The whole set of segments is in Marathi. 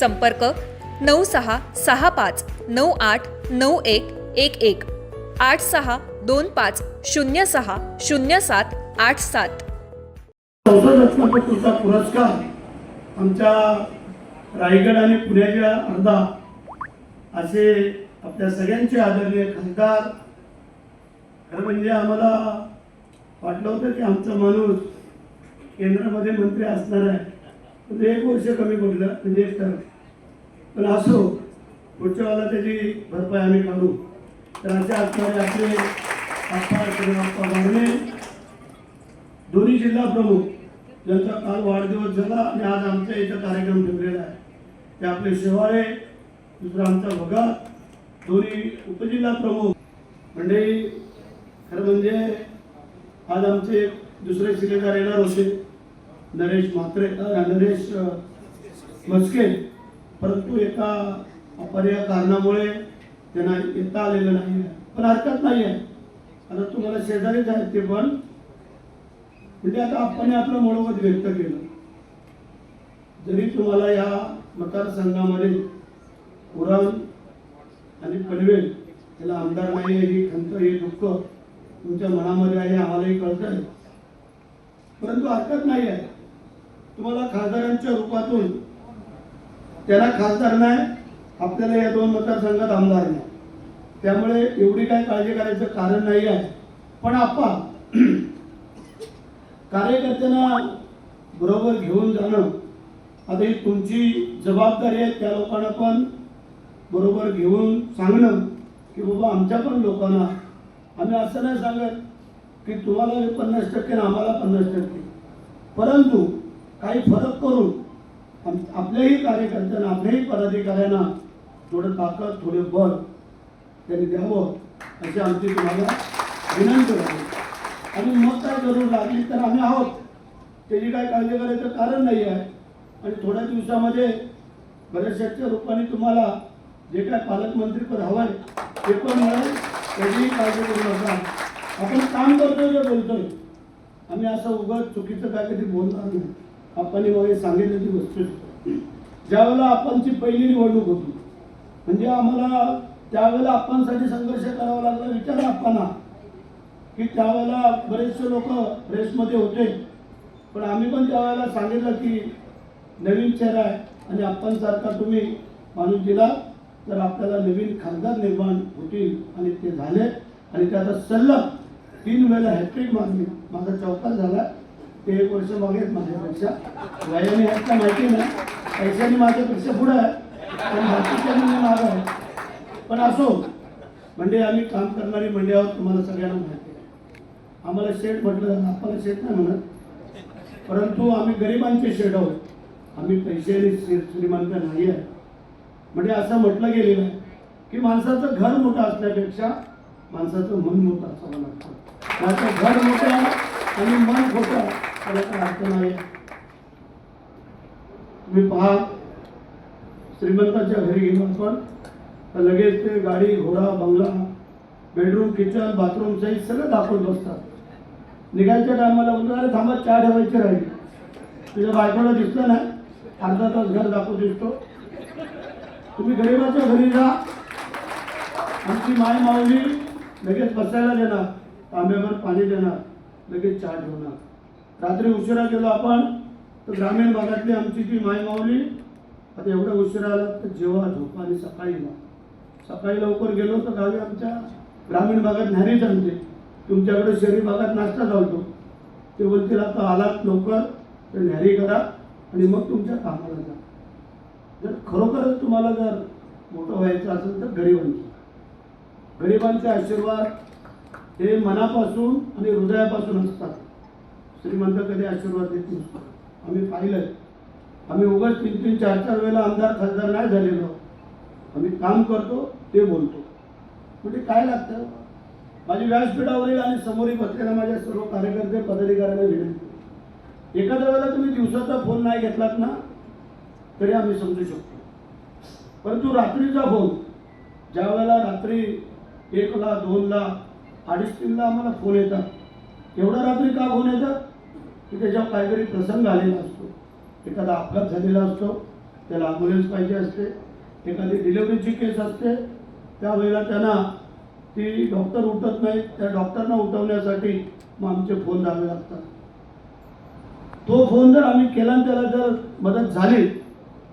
संपर्क नऊ सहा सहा पाच नऊ आठ नऊ एक एक एक. आठ सहा दोन पाच शून्य सहा शून्य सात आठ सात. पुरस्कार आमच्या रायगड आणि पुण्याच्या अर्धा असे आपल्या सगळ्यांचे आदरणीय खासदार. खरं म्हणजे आम्हाला वाटलं होतं की आमचा माणूस केंद्रामध्ये मंत्री असणार आहे. म्हणजे एक वर्ष कमी पडलं म्हणजे एक term. पण असो पुढच्या वेळेला त्याची भरपाई आम्ही काढू. तर असे असणारे आपले आप्पा मागणे. दोन्ही जिल्हा प्रमुख ज्यांचा काल वाढदिवस झाला आणि आज आमच्या इथं कार्यक्रम ठेवलेला आहे. ते आपले शेवाळे दुसरा आमचा भगा दोन्ही उपजिल्हा प्रमुख. म्हणजे खरं म्हणजे आज आमचे दुसरे शिलेदार येणार होते. नरेश म्हात्रे नरेश मस्के परंतु एका अपर्याय कारणामुळे त्यांना येता आलेलं नाही आहे. पण हरकत नाही आहे. आता तुम्हाला शेजारीच आहेत ते पण. म्हणजे आता आपण आपलं मनोगत व्यक्त केलं. जरी तुम्हाला या मतदारसंघामध्ये पुराण आणि पनवेल याला आमदार नाही आहे ही खंत हे दुःख तुमच्या मनामध्ये आहे आम्हालाही कळत आहे परंतु हरकत नाही आहे. तुम्हाला खासदारांच्या रूपातून त्याला खासदार नाही आपल्याला या दोन मतदारसंघात आमदार नाही. त्यामुळे एवढी काय काळजी करायचं कारण नाही आहे. पण आपण कार्यकर्त्यांना बरोबर घेऊन जाणं आता ही तुमची जबाबदारी आहे त्या लोकांना पण बरोबर घेऊन सांगणं की बाबा आमच्या पण लोकांना आम्ही असं नाही सांगत की तुम्हाला पन्नास टक्के आम्हाला पन्नास टक्के. परंतु काही फरक करून आम- आपल्याही कार्यकर्त्यांना आपल्याही पदाधिकाऱ्यांना थोडं ताकद थोडे बळ त्यांनी द्यावं अशी आमची तुम्हाला विनंती आहे. आणि मग काय जरूर लागली तर आम्ही आहोत. त्याची काय काळजी करायचं कारण नाही आहे. आणि थोड्या दिवसामध्ये बऱ्याचशाच्या रूपाने तुम्हाला जे काय पालकमंत्रीपद हवं आहे ते पण मिळेल. त्याचीही काळजी करू नका. आपण काम करतोय जे बोलतोय? आम्ही असं उगाच चुकीचं काय कधी बोलणार नाही. आपण मग सांगितलेली गोष्ट. ज्यावेळेला आपणची पहिली निवडणूक होती म्हणजे आम्हाला त्यावेळेला आपणसाठी संघर्ष करावा लागला विचार आपणा. की त्यावेळेला बरेचसे लोक रेसमध्ये होते. पण आम्ही पण त्यावेळेला सांगितलं की नवीन चेहरा आहे आणि आपणसारखा तुम्ही माणूस दिला तर आपल्याला नवीन खासदार निर्माण होतील. आणि ते झाले. आणि त्याचा सल्लग तीन वेळेला हॅट्रिक मागणी माझा चौकात झाला. ते एक वर्ष मागे आहेत माझ्यापेक्षा. वयाने आहेत का माहिती नाही पैशाने माझ्यापेक्षा पुढं आहे. पण बाकीच्या म्हणजे मागं आहे. पण असो म्हणजे आम्ही काम करणारी मंडळी आहोत तुम्हाला सगळ्यांना माहिती आहे. आम्हाला शेठ म्हटलं आपल्याला शेठ नाही म्हणत. परंतु आम्ही गरिबांचे शेड आहोत. आम्ही पैशाने श्री श्रीमंत नाही आहे. म्हणजे असं म्हटलं गेलेलं आहे की माणसाचं घर मोठं असण्यापेक्षा माणसाचं मन मोठं असावं लागतं. माझं घर मोठं आणि मन खोटं त्याला तुम्ही पहा श्रीमंताच्या घरी गेलो आपण लगेच ते गाडी घोडा बंगला बेडरूम किचन बाथरूम सहित सगळं दाखवत बसतात. निघायच्या टायमाला म्हणतो अरे थांबा चहा ठेवायची राहील. तुझ्या बायकोला दिसलं ना अर्धा तास घर दाखवू दिसतो. तुम्ही गरीबाच्या घरी जा. आमची माय माऊली लगेच बसायला देणार. तांब्यावर पाणी देणार. लगेच चहा ठेवणार. रात्री उशिरा गेलो आपण तर ग्रामीण भागातली आमची ती माय माऊली आता एवढ्या उशिरा आला तर जेव्हा झोपा आणि सकाळी ना सकाळी लवकर गेलो तर गावी आमच्या ग्रामीण भागात न्यारी जमते. तुमच्याकडे शहरी भागात नाश्ता चालतो. ते बोलतील आता आलात लवकर तर न्यारी करा आणि मग तुमच्या कामाला जा. जर खरोखरच तुम्हाला जर मोठं व्हायचं असेल तर गरिबांचं. गरिबांचे आशीर्वाद हे मनापासून आणि हृदयापासून असतात. श्रीमंत कधी आशीर्वाद देतील आम्ही पाहिलंय आम्ही उगाच तीन तीन चार चार वेळेला आमदार खासदार नाही झालेलो. आम्ही काम करतो ते बोलतो. म्हणजे काय लागतं? माझी व्यासपीठावरील आणि समोरील बसलेल्या माझ्या सर्व कार्यकर्ते पदाधिकाऱ्यांना विनंती. एखाद्या वेळेला तुम्ही दिवसाचा फोन नाही घेतलात ना तरी आम्ही समजू शकतो. परंतु रात्रीचा फोन ज्या वेळेला रात्री एकला दोनला अडीच तीनला आम्हाला फोन येतात एवढा रात्री का फोन येतात? की त्याच्यावर काहीतरी प्रसंग आलेला असतो. एखादा अपघात झालेला असतो त्याला ॲम्ब्युलन्स पाहिजे असते एखादी डिलिव्हरीची केस असते त्यावेळेला त्यांना ती डॉक्टर उठत नाही त्या डॉक्टरना उठवण्यासाठी मग आमचे फोन द्यावे लागतात. तो फोन जर आम्ही केला आणि त्याला जर मदत झाली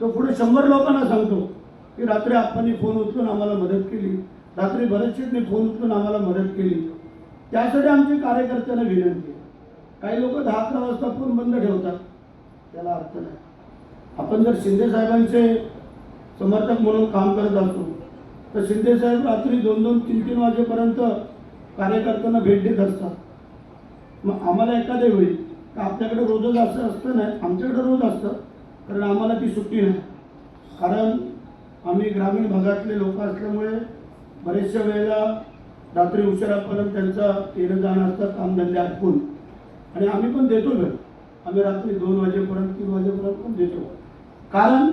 तो पुढे शंभर लोकांना सांगतो की रात्री आपण फोन उचलून आम्हाला मदत केली. रात्री बरेचशे फोन उचलून आम्हाला मदत केली. त्यासाठी आमची कार्यकर्त्यांना विनंती. काही लोक दहा अकरा वाजता फोन बंद ठेवतात. त्याला अर्थ नाही. आपण जर शिंदे साहेबांचे समर्थक म्हणून काम करत असू तर शिंदे साहेब रात्री दोन दोन तीन तीन वाजेपर्यंत कार्यकर्त्यांना भेट देत असतात. मग आम्हाला एखाद्या वेळी का आपल्याकडे रोजच असं असतं नाही. आमच्याकडे रोज असतं. कारण आम्हाला ती सुट्टी नाही. कारण आम्ही ग्रामीण भागातले लोक असल्यामुळे बरेचशा वेळेला रात्री उशिरापर्यंत त्यांचा येणं जाणं असतं. कामधंदे आटपून. आणि आम्ही पण देतो वेळ. आम्ही रात्री दोन वाजेपर्यंत तीन वाजेपर्यंत पण देतो कारण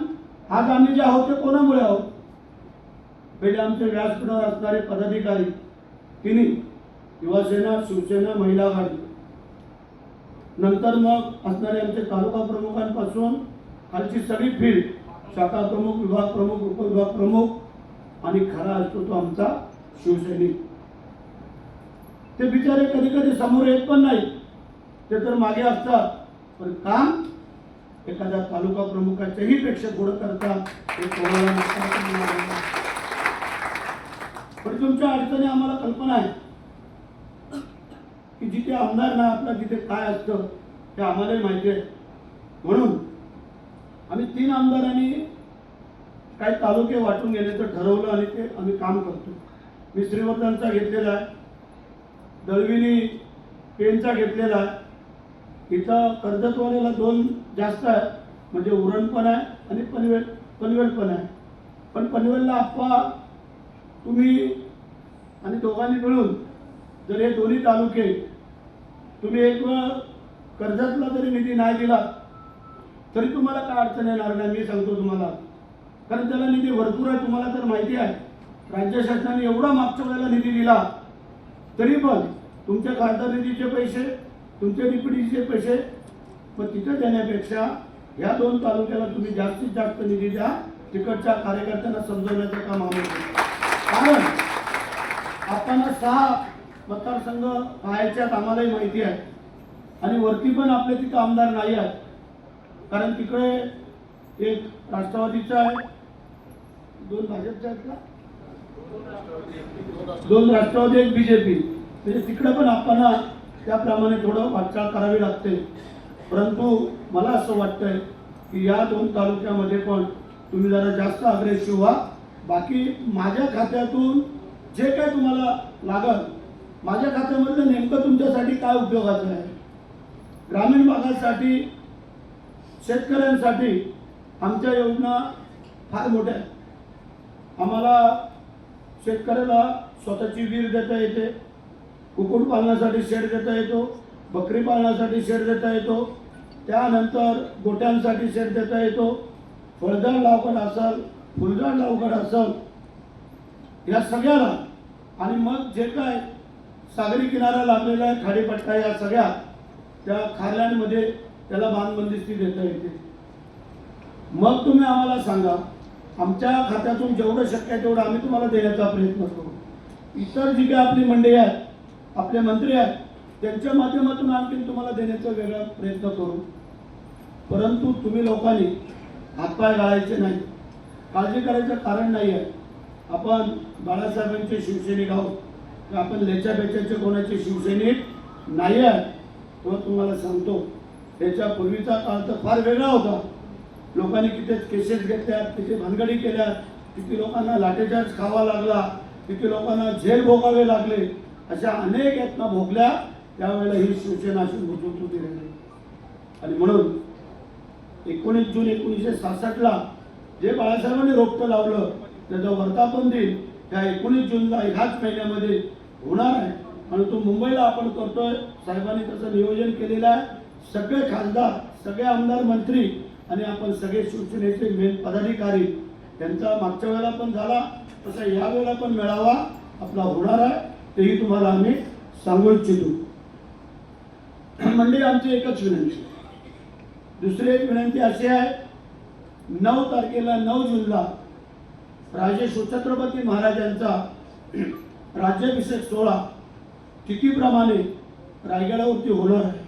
आज आम्ही जे आहोत ते कोणामुळे आहोत? पहिले आमचे व्यासपीठावर असणारे पदाधिकारी तिन्ही युवासेना शिवसेना महिला आघाडी. नंतर मग असणारे आमचे तालुका प्रमुखांपासून खालची सगळी फील्ड शाखा प्रमुख विभाग प्रमुख उपविभाग प्रमुख आणि खरा असतो तो आमचा शिवसैनिक. ते बिचारे कधी कधी समोर येत पण नाही ते तर मागे असतात. पण काम एखाद्या तालुका प्रमुखाच्याही पेक्षा थोडं करतात हे कोणाला पण तुमच्या अडचणी आम्हाला कल्पना आहे की जिथे आमदार ना आपला तिथे काय असतं हे आम्हालाही माहिती आहे. म्हणून आम्ही तीन आमदारांनी काही तालुके वाटून घेण्याचं ठरवलं आणि ते आम्ही काम करतो. मी श्रीवर्धनचा घेतलेला आहे. दळविनी पेनचा घेतलेला आहे. इथं कर्जतवाल्याला दोन जास्त आहे म्हणजे उरण पण आहे आणि पनवेल पनवेल पण आहे. पण पनवेलला आप्पा तुम्ही आणि दोघांनी मिळून जर हे दोन्ही तालुके तुम्ही एक वेळ कर्जतला जरी निधी नाही दिला तरी तुम्हाला काय अडचण येणार नाही मी सांगतो तुम्हाला. कारण त्याला निधी भरपूर आहे तुम्हाला तर माहिती आहे. राज्य शासनाने एवढा मागच्या वेळेला निधी दिला तरी पण तुमच्या खासदार निधीचे पैसे तुमच्या डिप्युटीचे पैसे मग तिथं देण्यापेक्षा ह्या दोन तालुक्याला तुम्ही जास्तीत जास्त निधी द्या. तिकडच्या कार्यकर्त्यांना समजवण्याचं काम आम्ही कारण आपण सहा मतदारसंघ पाहायच्यात आम्हालाही माहिती आहे. आणि वरती पण आपले तिथं आमदार नाही आहेत. कारण तिकडे एक राष्ट्रवादीचा आहे. दोन भाजपच्या आहेत का? दोन राष्ट्रवादी एक बीजेपी. म्हणजे तिकडे पण आपण त्याप्रमाणे थोडं वाटचाल करावी लागते. परंतु मला असं वाटतंय की या दोन तालुक्यामध्ये पण तुम्ही जरा जास्त अग्रेसिव्ह व्हा. बाकी माझ्या खात्यातून जे काय तुम्हाला लागत माझ्या खात्यामधलं नेमकं तुमच्यासाठी काय उपयोगाचं आहे? ग्रामीण भागासाठी शेतकऱ्यांसाठी आमच्या योजना फार मोठ्या आहेत. आम्हाला शेतकऱ्याला स्वतःची वीर देता येते. कुक्कुटपालनासाठी शेड देता येतो बकरी पालनासाठी शेड देता येतो त्यानंतर गोट्यांसाठी शेड देता येतो फळझाड लावकड असेल फुलझाड लावगड असेल या सगळ्याला. आणि मग जे काय सागरी किनारा लाभलेला आहे खाडीपट्टा या सगळ्या त्या खारल्यांमध्ये त्याला बांधबंदिस्ती देता येते. मग तुम्ही आम्हाला सांगा आमच्या खात्यातून जेवढं शक्य आहे तेवढं आम्ही तुम्हाला देण्याचा प्रयत्न करू. इतर जी काही आपली मंडळी आहेत आपले मंत्री आहेत त्यांच्या माध्यमातून आणखी तुम्हाला देण्याचा वेगळा प्रयत्न करू. परंतु तुम्ही लोकांनी हातपाय गाळायचे नाही काळजी करायचं कारण नाही आहे. आपण बाळासाहेबांचे शिवसैनिक आहोत. तर आपण लेच्या बेच्याचे कोणाचे शिवसैनिक नाही आहे तो तुम्हाला सांगतो. त्याच्या पूर्वीचा काळ तर फार वेगळा होता. लोकांनी किती केसेस घेतल्या किती भानगडी केल्या किती लोकांना लाठीचार्ज खावा लागला किती लोकांना झेल भोगावे लागले. अशा अनेक यातना भोगल्या त्यावेळेला ही शिवसेना अशी भुजून होती राहिली. आणि म्हणून एकोणीस जून एकोणीसशे सहासष्टला जे बाळासाहेबांनी रोपटं लावलं त्याचं वर्धापन दिन त्या एकोणीस जूनला ह्याच महिन्यामध्ये होणार आहे. आणि तो मुंबईला आपण करतोय. साहेबांनी त्याचं नियोजन केलेलं आहे. सगळे खासदार सगळे आमदार मंत्री आणि आपण सगळे शिवसेनेचे मेन पदाधिकारी त्यांचा मागच्या वेळेला पण झाला तसा या वेळेला पण मेळावा आपला होणार आहे. तेही तुम्हाला आम्ही सांगू इच्छितो. म्हणजे आमची एकच विनंती. दुसरी एक विनंती अशी आहे नऊ तारखेला नऊ जूनला राजे शिवछत्रपती महाराजांचा राज्याभिषेक सोहळा तिथीप्रमाणे रायगडावरती होणार आहे.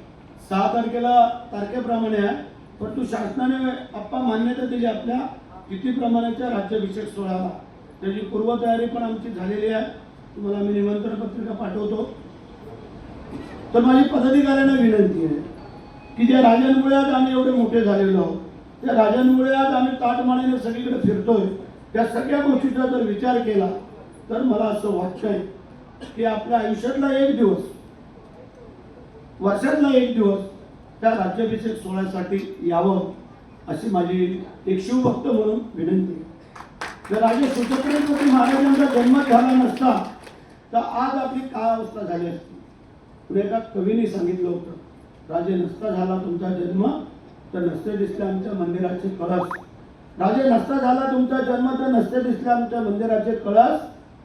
सहा तारखेला तारखेप्रमाणे आहे परंतु शासनाने आप्पा मान्यता दिली आपल्या तिथीप्रमाणेच्या राज्याभिषेक सोहळ्याला. त्याची पूर्वतयारी पण आमची झालेली आहे. तुम्हाला मी निमंत्रण पत्रिका पाठवतो तर माझी पदाधिकाऱ्यांना विनंती आहे की ज्या राजांमुळे आज आम्ही एवढे मोठे झालेलो आहोत त्या राजांमुळे आज आम्ही ताटमानेने सगळीकडे फिरतोय त्या सगळ्या गोष्टीचा जर विचार केला तर मला असं वाटतंय की आपल्या आयुष्यातला एक दिवस वर्षातला एक दिवस त्या राज्याभिषेक सोहळ्यासाठी यावं अशी माझी एक शिवभक्त म्हणून विनंती आहे. जर राजे शिवछत्रपती महाराजांचा जन्म झाला नसता तर आज आपली काय अवस्था झाली असती? पुढे एका कवीने सांगितलं होतं राजे नसता झाला तुमचा जन्म तर नसते दिसले आमच्या मंदिराचे कळस. राजे नसता झाला तुमचा जन्म तर नसते दिसले आमच्या मंदिराचे कळस.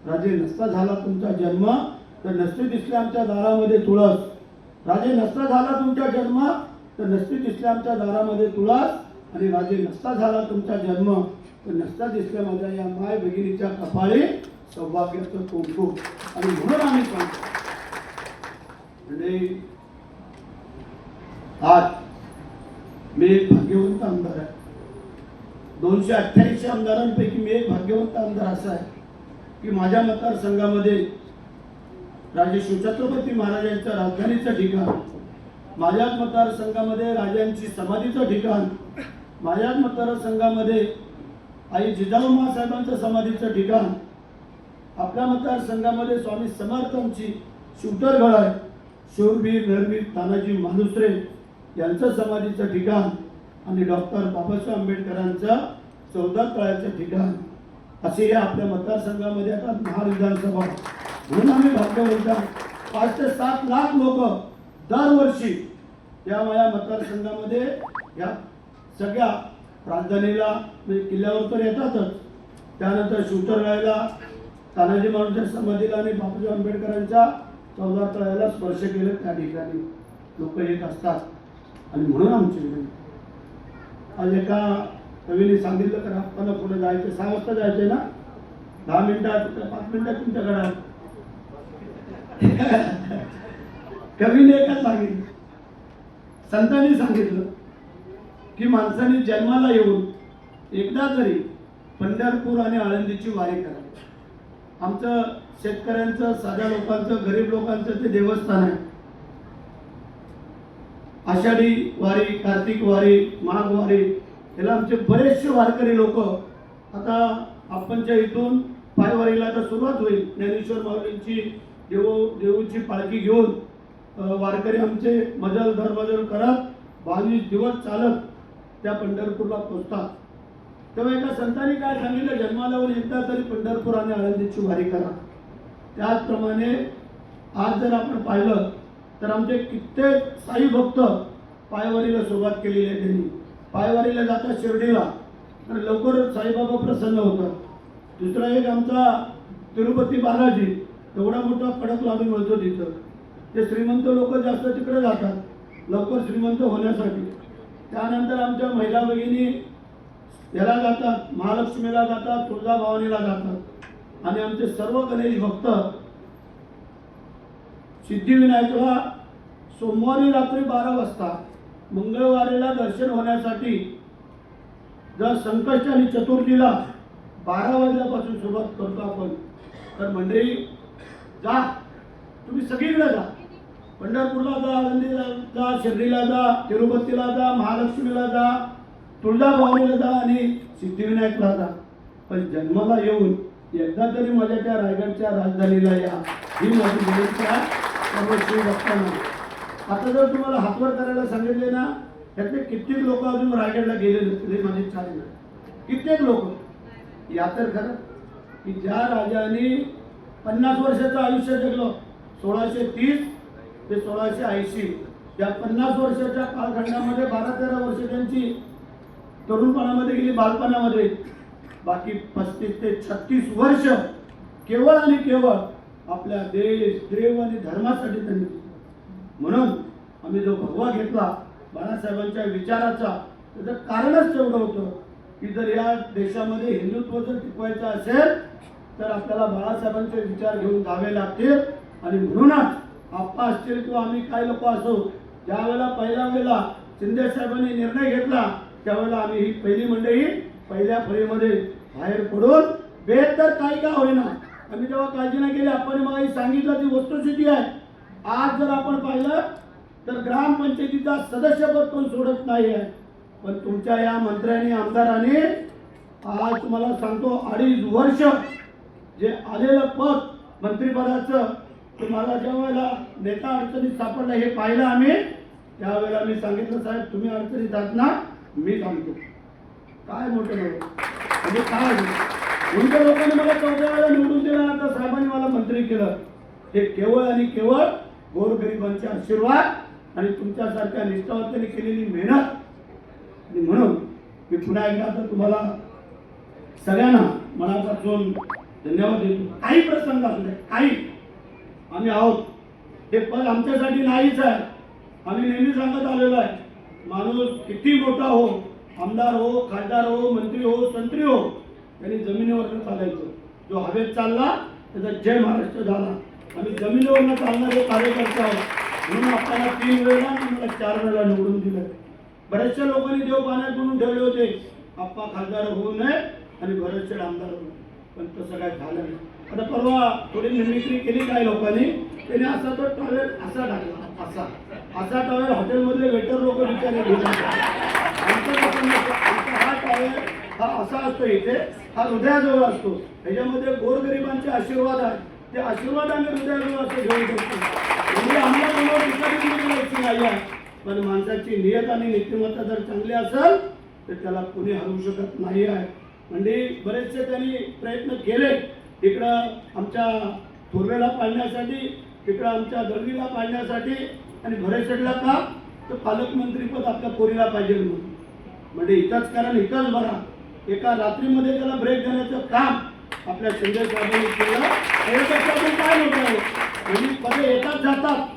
राजे नसता झाला तुमचा जन्म तर नसते दिसले आमच्या दारामध्ये तुळस. राजे नसता झाला तुमचा जन्म तर नसते दिसले आमच्या दारामध्ये तुळस. आणि राजे नसता झाला तुमचा जन्म तर नसता दिसल्या माझ्या या माय भगिनीच्या कपाळी सौभाग्याचं कौतुक आणि म्हणून आम्ही सांगतो. म्हणजे आज मी एक भाग्यवंत आमदार आहे. दोनशे अठ्ठ्याऐंशी आमदारांपैकी मी एक भाग्यवंत आमदार असा आहे की माझ्या मतदारसंघामध्ये राजे शिवछत्रपती महाराजांच्या राजधानीचं ठिकाण माझ्याच मतदारसंघामध्ये राजांची समाधीचं ठिकाण माझ्याच मतदारसंघामध्ये आई जिजाऊ महासाहेबांचं समाधीचं ठिकाण आपल्या मतदारसंघामध्ये स्वामी समर्थांची शूटरगड आहे शूरवीर नरवीर तानाजी मानुसरे यांचं समाधीचं ठिकाण आणि डॉक्टर बाबासाहेब आंबेडकरांचं चौदा तळ्याचं ठिकाण. असे या आपल्या मतदारसंघामध्ये आता महार विधानसभा म्हणून आम्ही भाग्यवंत पाच ते सात लाख लोक दरवर्षी या माझ्या मतदारसंघामध्ये या सगळ्या राजधानीला म्हणजे किल्ल्यावर तर येतातच. त्यानंतर शूटरगायला तानाजी मालुसरे समाधीला आणि बाबासाहेब आंबेडकरांच्या चौदा तळ्याला स्पर्श केलं त्या ठिकाणी. लोक येत असतात. आणि म्हणून आमची विनंती आज एका कवीने सांगितलं तर आपण पुढे जायचं सहा वाजता जायचे ना? दहा मिनिटात पाच मिनिटात तुमच्याकडे कवीने का सांगितलं. संतांनी सांगितलं की माणसाने जन्माला येऊन एकदा तरी पंढरपूर आणि आळंदीची वारी करा. आमचं शेतकऱ्यांचं साध्या लोकांचं गरीब लोकांचं ते देवस्थान आहे. आषाढी वारी कार्तिक वारी माघ वारी याला आमचे बरेचसे वारकरी लोक आता आपणच्या इथून पायवारीला आता सुरुवात होईल. ज्ञानेश्वर माऊलींची देव देऊची पालखी घेऊन वारकरी आमचे मजल धर्मजल करत बावीस दिवस चालत त्या पंढरपूरला पोचतात. तेव्हा एका संतांनी काय सांगितलं? जन्मालावर एकदा तरी पंढरपूर आणि आळंदीची वारी करा. त्याचप्रमाणे आज जर आपण पाहिलं तर आमचे कित्येक साई भक्त पायवारीला सुरुवात केलेली आहे त्यांनी. पायवारीला जातात शिर्डीला. तर लवकर साईबाबा प्रसन्न होतात. दुसरा एक आमचा तिरुपती बालाजी एवढा मोठा कडक लाडू मिळतो तिथं. ते श्रीमंत लोक जास्त तिकडे जातात लवकर श्रीमंत होण्यासाठी. त्यानंतर आमच्या महिला भगिनी याला जातात महालक्ष्मीला जातात तुळजाभवानीला जातात. आणि आमचे सर्व गणेश भक्त सिद्धिविनायकला सोमवारी रात्री बारा वाजता मंगळवारीला दर्शन होण्यासाठी जर संकष्ट आणि चतुर्थीला बारा वाजल्यापासून सुरुवात करतो आपण तर मंडळी जा. तुम्ही सगळीकडे जा. पंढरपूरला जा आळंदीला जा शिर्डीला जा तिरुपतीला जा महालक्ष्मीला जा. तुळजाभवानीला जा आणि सिद्धिविनायकला जा. पण जन्माला येऊन एकदा तरी माझ्या त्या रायगडच्या राजधानीला या. ही माझी विनंती आहे. आता जर तुम्हाला हातवर करायला सांगितले ना त्यातले कित्येक लोक अजून रायगडला गेले नसतील माझी इच्छा कित्येक लोक. या तर खरं की ज्या राजाने पन्नास वर्षाचं आयुष्य जगलं सोळाशे तीस ते सोळाशे ऐंशी या पन्नास वर्षाच्या कालखंडामध्ये बारा तेरा वर्ष त्यांची तरुणपणामध्ये गेली बालपणामध्ये. बाकी पस्तीस ते छत्तीस वर्ष केवळ आणि केवळ आपल्या देश देव आणि धर्मासाठी त्यांनी म्हणून आम्ही जो भगवा घेतला बाळासाहेबांच्या विचाराचा त्याचं कारणच तेवढं होतं की जर या देशामध्ये हिंदुत्व जर टिकवायचं असेल तर आपल्याला बाळासाहेबांचे विचार घेऊन जावे लागतील. आणि म्हणूनच आप्पा असतील किंवा आम्ही काय लोक असो ज्या वेळेला पहिल्या वेळेला शिंदे साहेबांनी निर्णय घेतला त्यावेळेला आम्ही ही पहिली मंडळी पहिल्या फळीमध्ये बाहेर पडून बेहतर काही का होईना. आम्ही तेव्हा काळजी नाही केली आपण मला सांगितलं ती वस्तुस्थिती आहे. आज जर आपण पाहिलं तर ग्रामपंचायतीचा सदस्यपद पण सोडत नाही आहे. पण तुमच्या या मंत्र्यांनी आमदाराने आज तुम्हाला सांगतो अडीच वर्ष जे आलेलं पद मंत्रिपदाचं तुम्हाला ज्या वेळेला नेता अडचणीत सापडला हे पाहिलं आम्ही त्यावेळेला मी सांगितलं साहेब तुम्ही अडचणीत जात ना मी सांगतो. काय मोठं म्हणजे काय? तुमच्या लोकांनी मला चौथ्या वेळेला निवडून दिला तर साहेबांनी मला मंत्री केलं. हे केवळ आणि केवळ गोरगरिबांचे आशीर्वाद आणि तुमच्यासारख्या निष्ठावंतांनी केलेली मेहनत. आणि म्हणून मी पुन्हा एकदा तर तुम्हाला सगळ्यांना मनापासून धन्यवाद देतो. काही प्रसंग असले काही. आम्ही आहोत. हे पद आमच्यासाठी नाहीच आहे. आम्ही नेहमी सांगत आलेलो आहे. माणूस किती मोठा हो आमदार हो खासदार हो मंत्री हो संत्री हो त्यांनी जमिनीवर चालायचं. जो हवेत चालला त्याचा जय महाराष्ट्र झाला. आम्ही जमिनीवरनं चालणारे कार्यकर्ते आहोत. म्हणून आपल्याला तीन वेळेला मला चार वेळेला निवडून दिलं. बऱ्याचशा लोकांनी देव पाण्यात म्हणून ठेवले होते. आप्पा खासदार होऊ नये आणि बरेचसे आमदार होऊ पण तसं काय झालं नाही. आता परवा थोडी मिमिक्री केली काय लोकांनी. त्याने असा तो टॉयलेट असा टाकला असा. असा टॉवेल हॉटेलमधले वेटर लोक विचारले आमचा हा टॉवेल हा असा असतो इथे हा हृदयाजवळ असतो. ह्याच्यामध्ये गोरगरिबांचे आशीर्वाद आहेत. ते आशीर्वाद आम्ही हृदयाजवळ असं घेऊ शकतो. म्हणजे आम्हाला कोणावर विचारची नाही आहे. पण माणसाची नियत आणि नीतिमत्ता जर चांगली असेल तर त्याला कुणी हरवू शकत नाही आहे. म्हणजे बरेचसे त्यांनी प्रयत्न केले. तिकडं आमच्या थोरवेला पाडण्यासाठी तिकडं आमच्या दळवीला पाडण्यासाठी आणि भरेशेडला का? तर पालकमंत्रीपद आपल्या पोरीला पाहिजे म्हणून. म्हणजे इथंच कारण इथंच बरा. एका रात्रीमध्ये त्याला ब्रेक देण्याचं काम आपल्या संजय साहेबांनी केलं. काय होतं? म्हणजे पदे येतात जातात.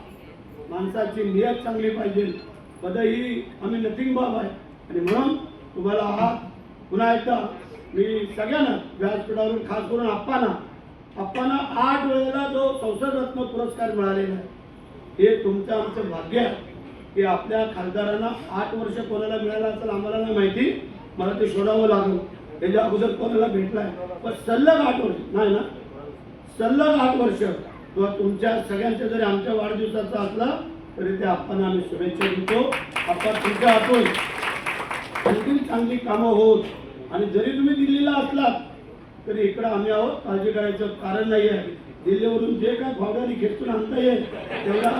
माणसाची नियत चांगली पाहिजे. पद ही आम्ही नथिंग बाब आहे. आणि म्हणून तुम्हाला हा पुन्हा एकदा मी सगळ्यांना व्यासपीठावरून खास करून आप्पाना आप्पाना आठ वेळेला जो संसद रत्न पुरस्कार मिळालेला आहे. हे तुमचं आमचं भाग्य आहे की आपल्या खासदारांना आठ वर्ष कोणाला मिळालं असेल आम्हाला नाही माहिती. मला ते शोधावं लागलं. त्याच्या अगोदर कोणाला भेटलाय? पण सल्लग आठ वर्ष नाही ना? सल्लग आठ वर्ष. किंवा तुमच्या सगळ्यांच्या जरी आमच्या वाढदिवसाचा असला तरी ते आपण आम्ही शुभेच्छा देतो. आपण तुमच्या हातून आणखी चांगली कामं होत आणि जरी तुम्ही दिल्लीला असलात तरी इकडं आम्ही आहोत काळजी करायचं कारण नाही आहे. दिल्लीवरून जे काय भावडानी खेचून आणता येईल तेवढा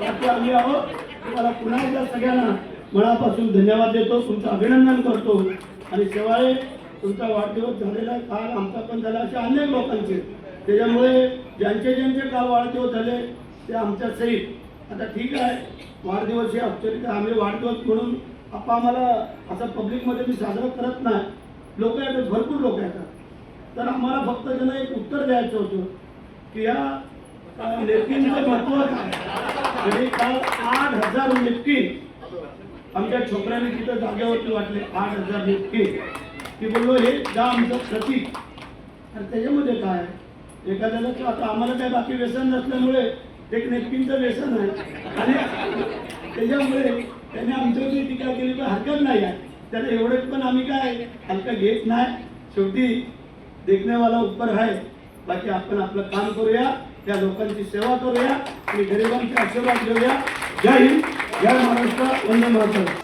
बाकी आम्ही आहोत. तुम्हाला पुन्हा एकदा सगळ्यांना मनापासून धन्यवाद देतो. तुमचं अभिनंदन करतो. आणि शिवाय तुमचा वाढदिवस झालेला आहे, काल आमचा पण झाला असे अनेक लोकांचे. त्याच्यामुळे ज्यांचे ज्यांचे काल वाढदिवस झाले ते आमच्या सहित. आता ठीक आहे. वाढदिवस हे औपचारिक आम्ही वाढदिवस म्हणून आपा आम्हाला असं पब्लिकमध्ये मी साजरा करत नाही. लोक येतात भरपूर लोक येतात. तर आम्हाला फक्त त्यांना एक उत्तर द्यायचं होतं की या नेपकिनचं महत्त्व काय म्हणजे काल आठ हजार नेपकिन आमच्या छोकऱ्याने तिथं जागेवरती वाटले आठ हजार नेपकिन की बोललो हे जा आमचं प्रतीक. आणि त्याच्यामध्ये काय आहे? एखाद्याला आता आम्हाला काय बाकी व्यसन नसल्यामुळे एक नेपकिनचं व्यसन आहे. आणि त्याच्यामुळे त्याने आमच्यावरती टीका केली तर हरकत नाही आहे. त्याला एवढे पण आम्ही काय हलकं घेत नाही. शेवटी देखण्यावाला ऊपर आहे. बाकी आपण आपलं काम करूया त्या लोकांची सेवा करूया आणि गरिबांचे आशीर्वाद घेऊया. जय हिंद. जय महाराष्ट्र. वंदे महाराष्ट्र